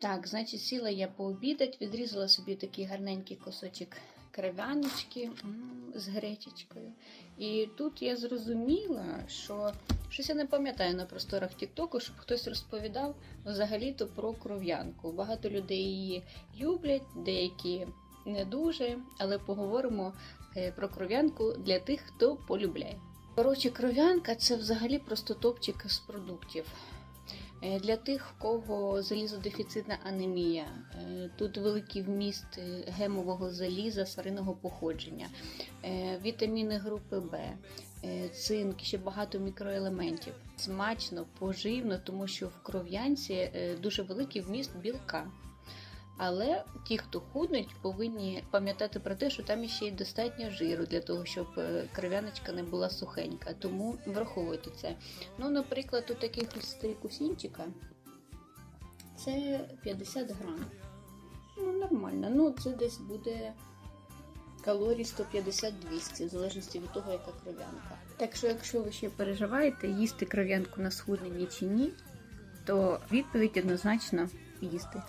Так, значить, сіла я пообідать, відрізала собі такий гарненький кусочок кров'яночки з гречечкою. І тут я зрозуміла, що щось я не пам'ятаю на просторах Тіктоку, щоб хтось розповідав взагалі-то про кров'янку. Багато людей її люблять, деякі не дуже, але поговоримо е, про кров'янку для тих, хто полюбляє. Коротше, кров'янка це взагалі просто топчик з продуктів. Е, Для тих, в кого залізодефіцитна анемія, е, тут великий вміст е, гемового заліза свариного походження, вітаміни групи Б, цинк, ще багато мікроелементів. Смачно, поживно, тому що в кров'янці дуже великий вміст білка. Але ті, хто худнуть, повинні пам'ятати про те, що там ще й достатньо жиру для того, щоб е, кров'яночка не була сухенька. Тому враховуйте це. Ну, наприклад, у таких ось кусінчика це 50 грам. Ну, нормально. Ну, це десь буде калорій 150-200, в залежності від того, яка кров'янка. Так що, якщо ви ще переживаєте, їсти кров'янку на схудненні чи ні, то відповідь однозначно їсти.